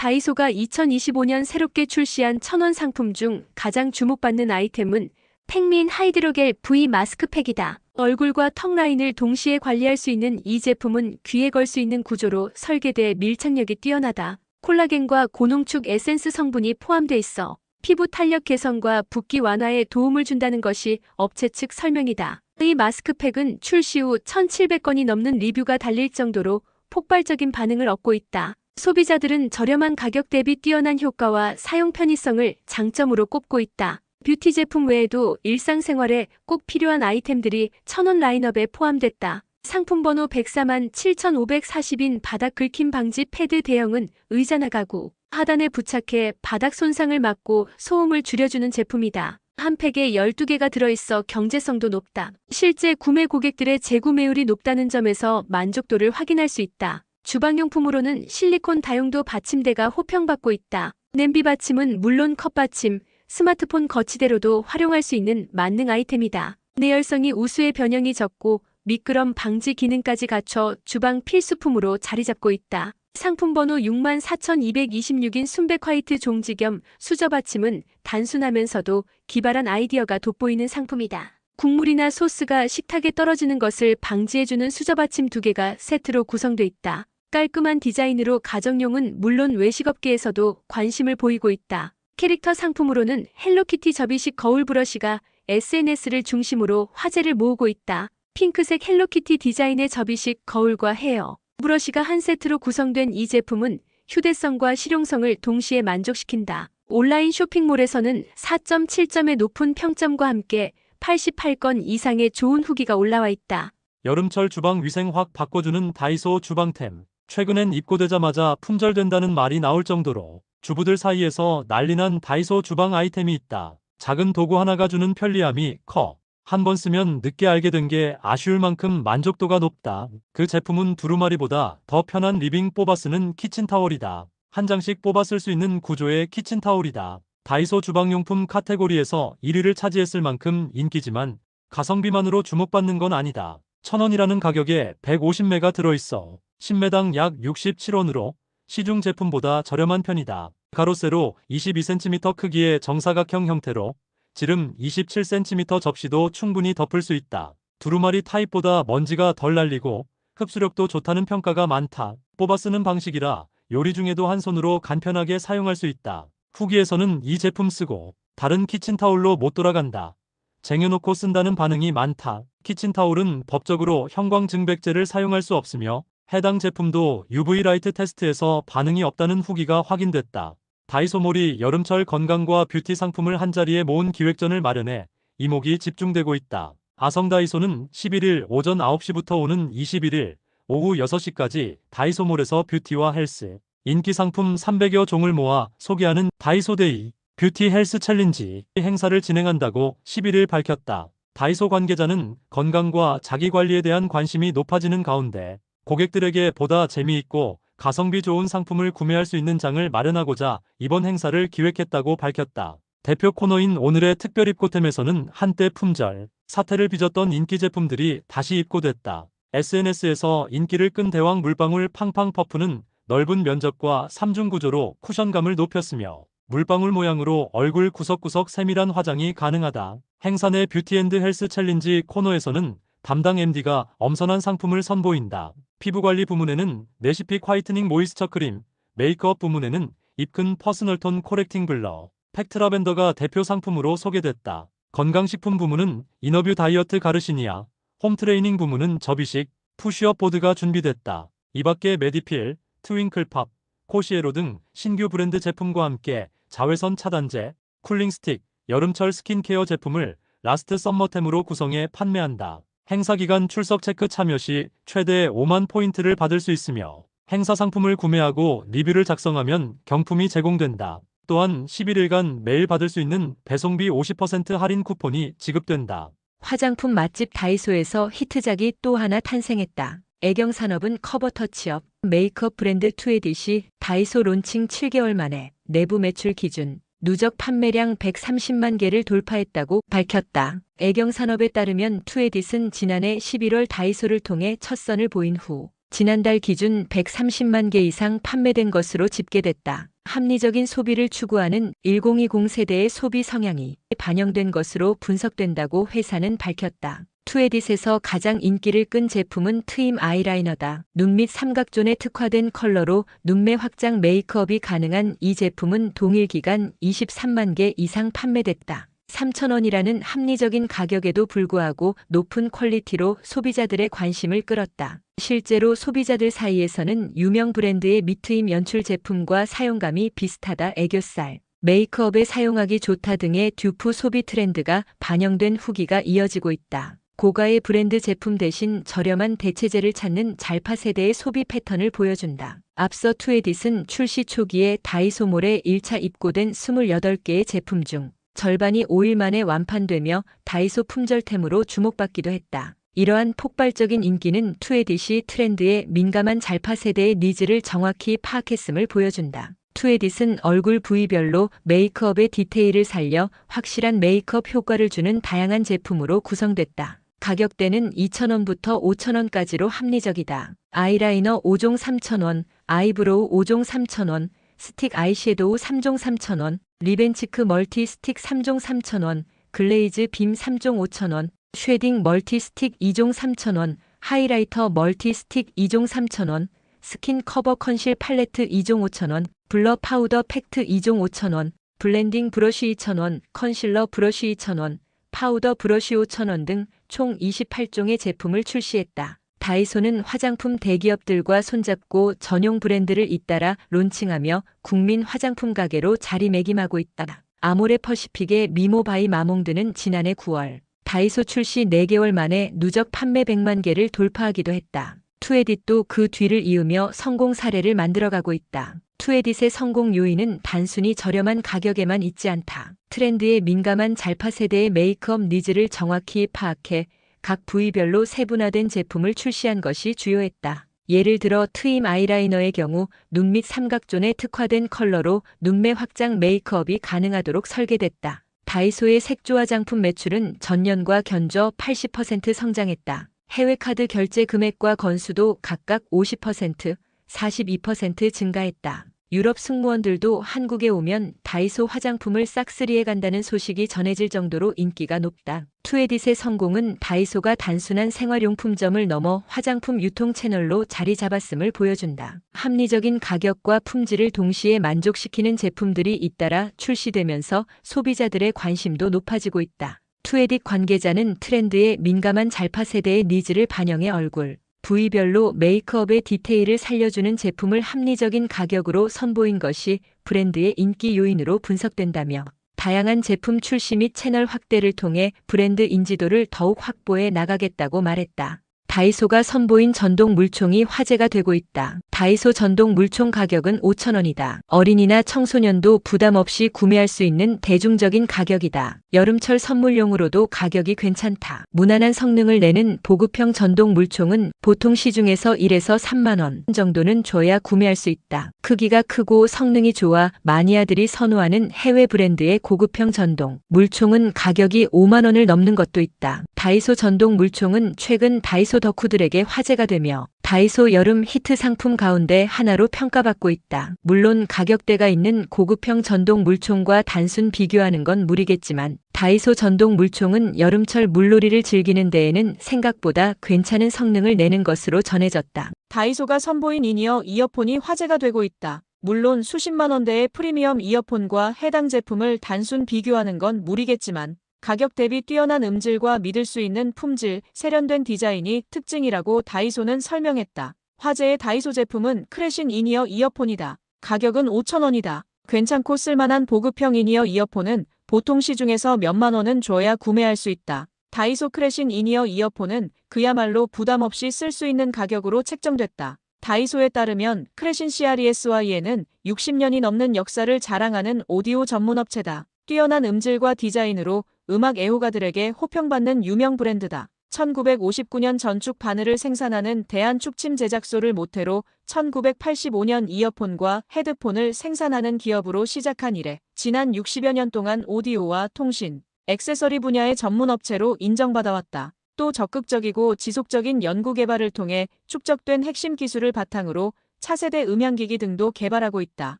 다이소가 2025년 새롭게 출시한 천원 상품 중 가장 주목받는 아이템은 팩민 하이드로겔 V 마스크팩이다. 얼굴과 턱 라인을 동시에 관리할 수 있는 이 제품은 귀에 걸 수 있는 구조로 설계돼 밀착력이 뛰어나다. 콜라겐과 고농축 에센스 성분이 포함돼 있어 피부 탄력 개선과 붓기 완화에 도움을 준다는 것이 업체 측 설명이다. 이 마스크팩은 출시 후 1,700건이 넘는 리뷰가 달릴 정도로 폭발적인 반응을 얻고 있다. 소비자들은 저렴한 가격 대비 뛰어난 효과와 사용 편의성을 장점으로 꼽고 있다. 뷰티 제품 외에도 일상생활에 꼭 필요한 아이템들이 천원 라인업에 포함됐다. 상품 번호 104만 7540인 바닥 긁힘 방지 패드 대형은 의자 나 가구 하단에 부착해 바닥 손상을 막고 소음을 줄여주는 제품이다. 한 팩에 12개가 들어있어 경제성도 높다. 실제 구매 고객들의 재구매율이 높다는 점에서 만족도를 확인할 수 있다. 주방용품으로는 실리콘 다용도 받침대가 호평받고 있다. 냄비 받침은 물론 컵 받침, 스마트폰 거치대로도 활용할 수 있는 만능 아이템이다. 내열성이 우수의 변형이 적고 미끄럼 방지 기능까지 갖춰 주방 필수품으로 자리 잡고 있다. 상품 번호 64,226인 순백 화이트 종지 겸 수저 받침은 단순하면서도 기발한 아이디어가 돋보이는 상품이다. 국물이나 소스가 식탁에 떨어지는 것을 방지해주는 수저 받침 두 개가 세트로 구성돼 있다. 깔끔한 디자인으로 가정용은 물론 외식업계에서도 관심을 보이고 있다. 캐릭터 상품으로는 헬로키티 접이식 거울 브러쉬가 SNS를 중심으로 화제를 모으고 있다. 핑크색 헬로키티 디자인의 접이식 거울과 헤어, 브러쉬가 한 세트로 구성된 이 제품은 휴대성과 실용성을 동시에 만족시킨다. 온라인 쇼핑몰에서는 4.7점의 높은 평점과 함께 88건 이상의 좋은 후기가 올라와 있다. 여름철 주방 위생 확 바꿔주는 다이소 주방템. 최근엔 입고되자마자 품절된다는 말이 나올 정도로 주부들 사이에서 난리난 다이소 주방 아이템이 있다. 작은 도구 하나가 주는 편리함이 커. 한 번 쓰면 늦게 알게 된 게 아쉬울 만큼 만족도가 높다. 그 제품은 두루마리보다 더 편한 리빙 뽑아 쓰는 키친타월이다. 한 장씩 뽑아 쓸 수 있는 구조의 키친타월이다. 다이소 주방용품 카테고리에서 1위를 차지했을 만큼 인기지만 가성비만으로 주목받는 건 아니다. 천원이라는 가격에 150매가 들어있어 10매당 약 67원으로 시중 제품보다 저렴한 편이다. 가로 세로 22cm 크기의 정사각형 형태로 지름 27cm 접시도 충분히 덮을 수 있다. 두루마리 타입보다 먼지가 덜 날리고 흡수력도 좋다는 평가가 많다. 뽑아 쓰는 방식이라 요리 중에도 한 손으로 간편하게 사용할 수 있다. 후기에서는 이 제품 쓰고 다른 키친타올로 못 돌아간다. 쟁여놓고 쓴다는 반응이 많다. 키친타올은 법적으로 형광증백제를 사용할 수 없으며 해당 제품도 UV 라이트 테스트에서 반응이 없다는 후기가 확인됐다. 다이소몰이 여름철 건강과 뷰티 상품을 한자리에 모은 기획전을 마련해 이목이 집중되고 있다. 아성 다이소는 11일 오전 9시부터 오는 21일 오후 6시까지 다이소몰에서 뷰티와 헬스, 인기 상품 300여 종을 모아 소개하는 다이소데이 뷰티 헬스 챌린지 행사를 진행한다고 11일 밝혔다. 다이소 관계자는 건강과 자기 관리에 대한 관심이 높아지는 가운데 고객들에게 보다 재미있고 가성비 좋은 상품을 구매할 수 있는 장을 마련하고자 이번 행사를 기획했다고 밝혔다. 대표 코너인 오늘의 특별 입고템에서는 한때 품절, 사태를 빚었던 인기 제품들이 다시 입고됐다. SNS에서 인기를 끈 대왕 물방울 팡팡 퍼프는 넓은 면적과 3중 구조로 쿠션감을 높였으며 물방울 모양으로 얼굴 구석구석 세밀한 화장이 가능하다. 행사 내 뷰티앤드 헬스 챌린지 코너에서는 담당 MD가 엄선한 상품을 선보인다. 피부관리 부문에는 내시픽 화이트닝 모이스처 크림, 메이크업 부문에는 입큰 퍼스널톤 코렉팅 블러, 팩트라벤더가 대표 상품으로 소개됐다. 건강식품 부문은 이너뷰 다이어트 가르시니아, 홈트레이닝 부문은 접이식, 푸시업 보드가 준비됐다. 이 밖에 메디필, 트윙클팝, 코시에로 등 신규 브랜드 제품과 함께 자외선 차단제, 쿨링 스틱, 여름철 스킨케어 제품을 라스트 썸머템으로 구성해 판매한다. 행사 기간 출석 체크 참여 시 최대 5만 포인트를 받을 수 있으며 행사 상품을 구매하고 리뷰를 작성하면 경품이 제공된다. 또한 11일간 매일 받을 수 있는 배송비 50% 할인 쿠폰이 지급된다. 화장품 맛집 다이소에서 히트작이 또 하나 탄생했다. 애경 산업은 커버 터치업, 메이크업 브랜드 투에딧이 다이소 론칭 7개월 만에 내부 매출 기준 누적 판매량 130만 개를 돌파했다고 밝혔다. 애경 산업에 따르면 투에딧은 지난해 11월 다이소를 통해 첫 선을 보인 후 지난달 기준 130만 개 이상 판매된 것으로 집계됐다. 합리적인 소비를 추구하는 1020 세대의 소비 성향이 반영된 것으로 분석된다고 회사는 밝혔다. 투에딧에서 가장 인기를 끈 제품은 트임 아이라이너다. 눈 밑 삼각존에 특화된 컬러로 눈매 확장 메이크업이 가능한 이 제품은 동일 기간 23만 개 이상 판매됐다. 3,000원이라는 합리적인 가격에도 불구하고 높은 퀄리티로 소비자들의 관심을 끌었다. 실제로 소비자들 사이에서는 유명 브랜드의 미트임 연출 제품과 사용감이 비슷하다 애교살, 메이크업에 사용하기 좋다 등의 듀프 소비 트렌드가 반영된 후기가 이어지고 있다. 고가의 브랜드 제품 대신 저렴한 대체제를 찾는 잘파 세대의 소비 패턴을 보여준다. 앞서 투에딧은 출시 초기에 다이소몰에 1차 입고된 28개의 제품 중 절반이 5일 만에 완판되며 다이소 품절템으로 주목받기도 했다. 이러한 폭발적인 인기는 투에딧이 트렌드에 민감한 잘파 세대의 니즈를 정확히 파악했음을 보여준다. 투에딧은 얼굴 부위별로 메이크업의 디테일을 살려 확실한 메이크업 효과를 주는 다양한 제품으로 구성됐다. 가격대는 2,000원부터 5,000원까지로 합리적이다. 아이라이너 5종 3,000원, 아이브로우 5종 3,000원, 스틱 아이섀도우 3종 3,000원, 리벤치크 멀티 스틱 3종 3,000원, 글레이즈 빔 3종 5,000원, 쉐딩 멀티 스틱 2종 3,000원, 하이라이터 멀티 스틱 2종 3,000원, 스킨 커버 컨실 팔레트 2종 5,000원, 블러 파우더 팩트 2종 5,000원, 블렌딩 브러쉬 2,000원, 컨실러 브러쉬 2,000원, 파우더 브러쉬 5,000원 등 총 28종의 제품을 출시했다. 다이소는 화장품 대기업들과 손잡고 전용 브랜드를 잇따라 론칭하며 국민 화장품 가게로 자리매김하고 있다. 아모레 퍼시픽의 미모 바이 마몽드는 지난해 9월 다이소 출시 4개월 만에 누적 판매 100만 개를 돌파하기도 했다. 투에딧도 그 뒤를 이으며 성공 사례를 만들어가고 있다. 투에딧의 성공 요인은 단순히 저렴한 가격에만 있지 않다. 트렌드에 민감한 잘파 세대의 메이크업 니즈를 정확히 파악해 각 부위별로 세분화된 제품을 출시한 것이 주요했다. 예를 들어 트임 아이라이너의 경우 눈 밑 삼각존에 특화된 컬러로 눈매 확장 메이크업이 가능하도록 설계됐다. 다이소의 색조 화장품 매출은 전년과 견저 80% 성장했다. 해외 카드 결제 금액과 건수도 각각 50%, 42% 증가했다. 유럽 승무원들도 한국에 오면 다이소 화장품을 싹쓸이해 간다는 소식이 전해질 정도로 인기가 높다. 투에딧의 성공은 다이소가 단순한 생활용품점을 넘어 화장품 유통 채널로 자리 잡았음을 보여준다. 합리적인 가격과 품질을 동시에 만족시키는 제품들이 잇따라 출시되면서 소비자들의 관심도 높아지고 있다. 투에딧 관계자는 트렌드에 민감한 잘파 세대의 니즈를 반영해 얼굴, 부위별로 메이크업의 디테일을 살려주는 제품을 합리적인 가격으로 선보인 것이 브랜드의 인기 요인으로 분석된다며 다양한 제품 출시 및 채널 확대를 통해 브랜드 인지도를 더욱 확보해 나가겠다고 말했다. 다이소가 선보인 전동 물총이 화제가 되고 있다. 다이소 전동 물총 가격은 5,000원이다. 어린이나 청소년도 부담 없이 구매할 수 있는 대중적인 가격이다. 여름철 선물용으로도 가격이 괜찮다. 무난한 성능을 내는 보급형 전동 물총은 보통 시중에서 1에서 3만 원 정도는 줘야 구매할 수 있다. 크기가 크고 성능이 좋아 마니아들이 선호하는 해외 브랜드의 고급형 전동 물총은 가격이 5만 원을 넘는 것도 있다. 다이소 전동 물총은 최근 다이소 덕후들에게 화제가 되며 다이소 여름 히트 상품 가운데 하나로 평가받고 있다. 물론 가격대가 있는 고급형 전동 물총과 단순 비교하는 건 무리겠지만 다이소 전동 물총은 여름철 물놀이를 즐기는 데에는 생각보다 괜찮은 성능을 내는 것으로 전해졌다. 다이소가 선보인 이니어 이어폰이 화제가 되고 있다. 물론 수십만 원대의 프리미엄 이어폰과 해당 제품을 단순 비교하는 건 무리겠지만 가격 대비 뛰어난 음질과 믿을 수 있는 품질, 세련된 디자인이 특징이라고 다이소는 설명했다. 화제의 다이소 제품은 크래신 이니어 이어폰이다. 가격은 5,000원이다. 괜찮고 쓸만한 보급형 이니어 이어폰은 보통 시중에서 몇만 원은 줘야 구매할 수 있다. 다이소 크래신 이니어 이어폰은 그야말로 부담 없이 쓸 수 있는 가격으로 책정됐다. 다이소에 따르면 크래신 CRESY에는 60년이 넘는 역사를 자랑하는 오디오 전문 업체다. 뛰어난 음질과 디자인으로 음악 애호가들에게 호평받는 유명 브랜드다. 1959년 전축 바늘을 생산하는 대한축침 제작소를 모태로 1985년 이어폰과 헤드폰을 생산하는 기업으로 시작한 이래 지난 60여 년 동안 오디오와 통신, 액세서리 분야의 전문 업체로 인정받아왔다. 또 적극적이고 지속적인 연구 개발을 통해 축적된 핵심 기술을 바탕으로 차세대 음향기기 등도 개발하고 있다.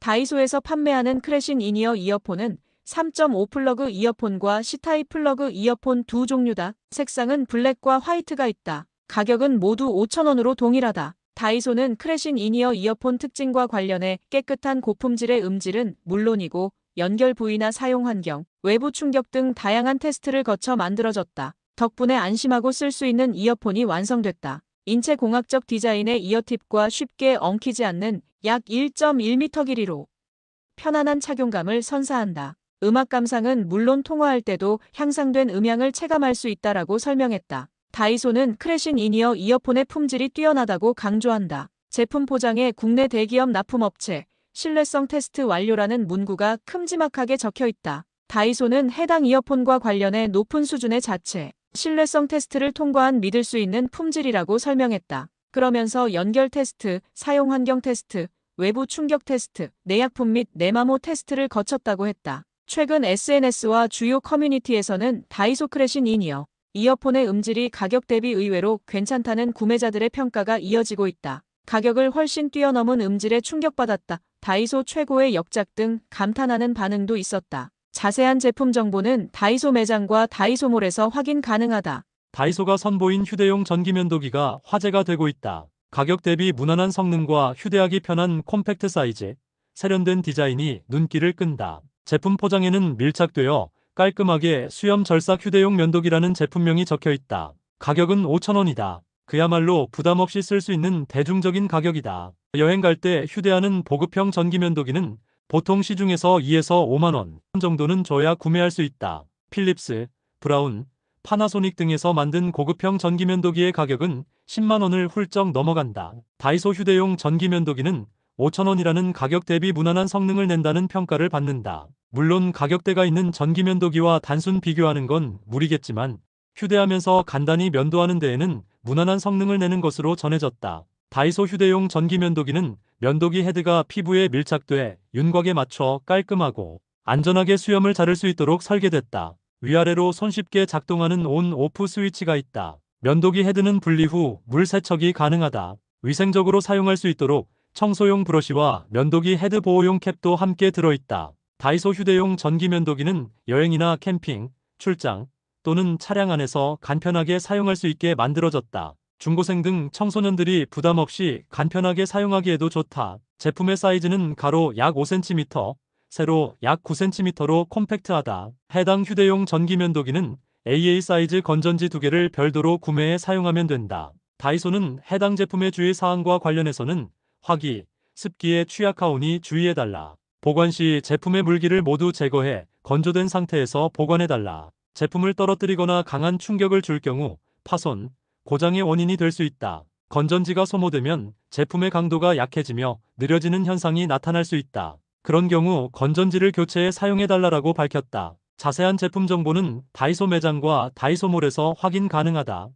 다이소에서 판매하는 크래신 이니어 이어폰은 3.5 플러그 이어폰과 C타입 플러그 이어폰 두 종류다. 색상은 블랙과 화이트가 있다. 가격은 모두 5,000원으로 동일하다. 다이소는 크래신 이니어 이어폰 특징과 관련해 깨끗한 고품질의 음질은 물론이고 연결 부위나 사용 환경, 외부 충격 등 다양한 테스트를 거쳐 만들어졌다. 덕분에 안심하고 쓸 수 있는 이어폰이 완성됐다. 인체 공학적 디자인의 이어팁과 쉽게 엉키지 않는 약 1.1m 길이로 편안한 착용감을 선사한다. 음악 감상은 물론 통화할 때도 향상된 음향을 체감할 수 있다라고 설명했다. 다이소는 크래신 이니어 이어폰의 품질이 뛰어나다고 강조한다. 제품 포장에 국내 대기업 납품업체, 신뢰성 테스트 완료라는 문구가 큼지막하게 적혀 있다. 다이소는 해당 이어폰과 관련해 높은 수준의 자체, 신뢰성 테스트를 통과한 믿을 수 있는 품질이라고 설명했다. 그러면서 연결 테스트, 사용 환경 테스트, 외부 충격 테스트, 내약품 및 내마모 테스트를 거쳤다고 했다. 최근 SNS와 주요 커뮤니티에서는 다이소 크래신 이니어, 이어폰의 음질이 가격 대비 의외로 괜찮다는 구매자들의 평가가 이어지고 있다. 가격을 훨씬 뛰어넘은 음질에 충격받았다. 다이소 최고의 역작 등 감탄하는 반응도 있었다. 자세한 제품 정보는 다이소 매장과 다이소몰에서 확인 가능하다. 다이소가 선보인 휴대용 전기면도기가 화제가 되고 있다. 가격 대비 무난한 성능과 휴대하기 편한 콤팩트 사이즈, 세련된 디자인이 눈길을 끈다. 제품 포장에는 밀착되어 깔끔하게 수염 절삭 휴대용 면도기라는 제품명이 적혀 있다. 가격은 5,000원이다. 그야말로 부담 없이 쓸 수 있는 대중적인 가격이다. 여행 갈 때 휴대하는 보급형 전기면도기는 보통 시중에서 2에서 5만 원 정도는 줘야 구매할 수 있다. 필립스, 브라운, 파나소닉 등에서 만든 고급형 전기면도기의 가격은 10만 원을 훌쩍 넘어간다. 다이소 휴대용 전기면도기는 5,000원이라는 가격 대비 무난한 성능을 낸다는 평가를 받는다. 물론 가격대가 있는 전기면도기와 단순 비교하는 건 무리겠지만 휴대하면서 간단히 면도하는 데에는 무난한 성능을 내는 것으로 전해졌다. 다이소 휴대용 전기면도기는 면도기 헤드가 피부에 밀착돼 윤곽에 맞춰 깔끔하고 안전하게 수염을 자를 수 있도록 설계됐다. 위아래로 손쉽게 작동하는 온 오프 스위치가 있다. 면도기 헤드는 분리 후 물 세척이 가능하다. 위생적으로 사용할 수 있도록 청소용 브러쉬와 면도기 헤드 보호용 캡도 함께 들어있다. 다이소 휴대용 전기 면도기는 여행이나 캠핑, 출장 또는 차량 안에서 간편하게 사용할 수 있게 만들어졌다. 중고생 등 청소년들이 부담 없이 간편하게 사용하기에도 좋다. 제품의 사이즈는 가로 약 5cm, 세로 약 9cm로 콤팩트하다. 해당 휴대용 전기 면도기는 AA 사이즈 건전지 두 개를 별도로 구매해 사용하면 된다. 다이소는 해당 제품의 주의 사항과 관련해서는 화기, 습기에 취약하오니 주의해달라. 보관 시 제품의 물기를 모두 제거해 건조된 상태에서 보관해달라. 제품을 떨어뜨리거나 강한 충격을 줄 경우 파손, 고장의 원인이 될 수 있다. 건전지가 소모되면 제품의 강도가 약해지며 느려지는 현상이 나타날 수 있다. 그런 경우 건전지를 교체해 사용해달라고 밝혔다. 자세한 제품 정보는 다이소 매장과 다이소몰에서 확인 가능하다.